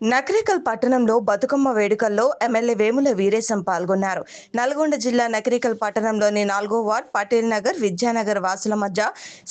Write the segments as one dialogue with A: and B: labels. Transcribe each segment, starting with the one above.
A: నకరికల్ పట్టణంలో బతుకమ్మ వేడుకల్లో ఎమ్మెల్యే వేముల వీరేశం పాల్గొన్నారు. నల్గొండ జిల్లా నకరికల్ పట్టణంలోని నాలుగో వార్డ్ పటేల్ నగర్ విద్యానగర్ వాసుల మధ్య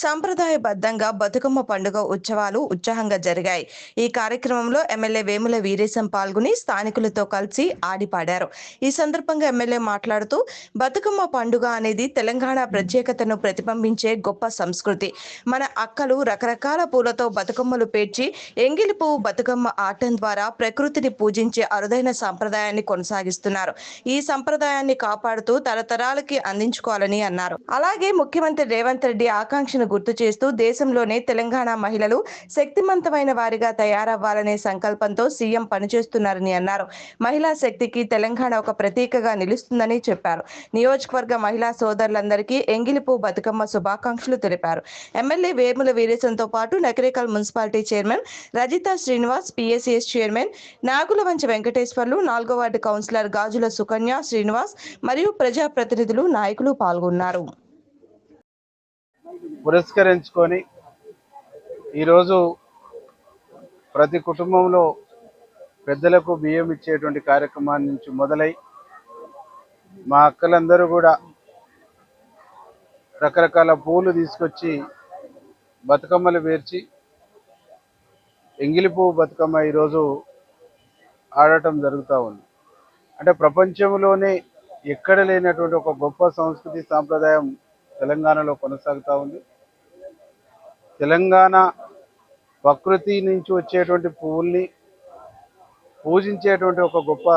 A: సంప్రదాయబద్ధంగా బతుకమ్మ పండుగ ఉత్సవాలు ఉత్సాహంగా జరిగాయి. ఈ కార్యక్రమంలో ఎమ్మెల్యే వేముల వీరేశం పాల్గొని స్థానికులతో కలిసి ఆడిపాడారు. ఈ సందర్భంగా ఎమ్మెల్యే మాట్లాడుతూ బతుకమ్మ పండుగ అనేది తెలంగాణ ప్రత్యేకతను ప్రతిబింబించే గొప్ప సంస్కృతి. మన అక్కలు రకరకాల పూలతో బతుకమ్మలు పేర్చి ఎంగిలి పువ్వు బతుకమ్మ ఆటం ద్వారా ప్రకృతిని పూజించే అరుదైన సంప్రదాయాన్ని కొనసాగిస్తున్నారు. ఈ సంప్రదాయాన్ని కాపాడుతూ తరతరాలకి అందించుకోవాలని అన్నారు. అలాగే ముఖ్యమంత్రి రేవంత్ రెడ్డి ఆకాంక్షను గుర్తు చేస్తూ దేశంలోనే తెలంగాణ మహిళలు శక్తిమంతమైన వారిగా తయారవ్వాలనే సంకల్పంతో సీఎం పనిచేస్తున్నారని అన్నారు. మహిళా శక్తికి తెలంగాణ ఒక ప్రతీకగా నిలుస్తుందని చెప్పారు. నియోజకవర్గ మహిళా సోదరులందరికీ ఎంగిలిపు బతుకమ్మ శుభాకాంక్షలు తెలిపారు. ఎమ్మెల్యే వేముల వీరేశంతో పాటు Nakrekal municipality chairman Rajitha Srinivas PSCS chairman Nagulavancha Venkateshwarlu నాలుగో వార్డు కౌన్సిలర్ గాజుల సుకన్య శ్రీనివాస్ మరియు ప్రజాప్రతినిధులు నాయకులు పాల్గొన్నారు.
B: పురస్కరించుకొని ఈరోజు ప్రతి కుటుంబంలో పెద్దలకు బియ్యం ఇచ్చేటువంటి కార్యక్రమాన్ని నుంచి మొదలై మా అక్కలందరూ కూడా రకరకాల పూలు తీసుకొచ్చి బతుకమ్మలు పేర్చి ఎంగిలి పువ్వు బతుకమ్మ ఈరోజు ఆడటం జరుగుతూ ఉంది. అంటే ప్రపంచంలోనే ఎక్కడ లేనటువంటి ఒక గొప్ప సంస్కృతి సాంప్రదాయం తెలంగాణలో కొనసాగుతూ ఉంది. తెలంగాణ ప్రకృతి నుంచి వచ్చేటువంటి పువ్వుల్ని పూజించేటువంటి ఒక గొప్ప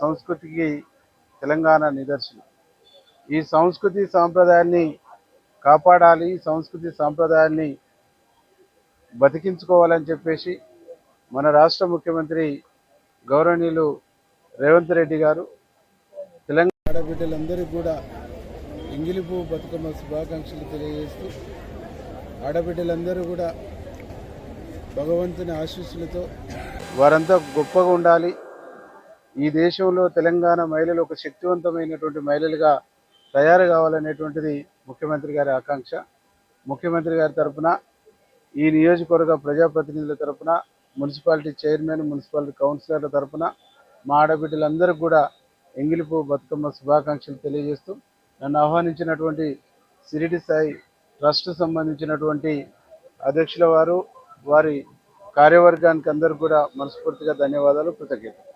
B: సంస్కృతికి తెలంగాణ నిదర్శనం. ఈ సంస్కృతి సాంప్రదాయాన్ని కాపాడాలి ఈ సంస్కృతి సాంప్రదాయాన్ని బతికించుకోవాలని చెప్పేసి మన రాష్ట్ర ముఖ్యమంత్రి గౌరవనీయులు రేవంత్ రెడ్డి గారు తెలంగాణ ఆడబిడ్డలందరికీ కూడా ఎంగిలిపు బతుకమ్మ శుభాకాంక్షలు తెలియజేస్తూ ఆడబిడ్డలందరూ కూడా భగవంతుని ఆశీస్సులతో వారంతా గొప్పగా ఉండాలి. ఈ దేశంలో తెలంగాణ మహిళలు ఒక శక్తివంతమైనటువంటి మహిళలుగా తయారు కావాలనేటువంటిది ముఖ్యమంత్రి గారి ఆకాంక్ష. ముఖ్యమంత్రి గారి తరపున ఈ నియోజకవర్గ ప్రజాప్రతినిధుల తరఫున మున్సిపాలిటీ చైర్మన్ మున్సిపాలిటీ కౌన్సిలర్ల తరఫున మా ఆడబిడ్డలందరూ కూడా ఎంగిలిపు బతుకమ్మ శుభాకాంక్షలు తెలియజేస్తూ నన్ను ఆహ్వానించినటువంటి సిరిడి సాయి ట్రస్ట్ సంబంధించినటువంటి అధ్యక్షుల వారు వారి కార్యవర్గానికి అందరూ కూడా మనస్ఫూర్తిగా ధన్యవాదాలు కృతజ్ఞతలు.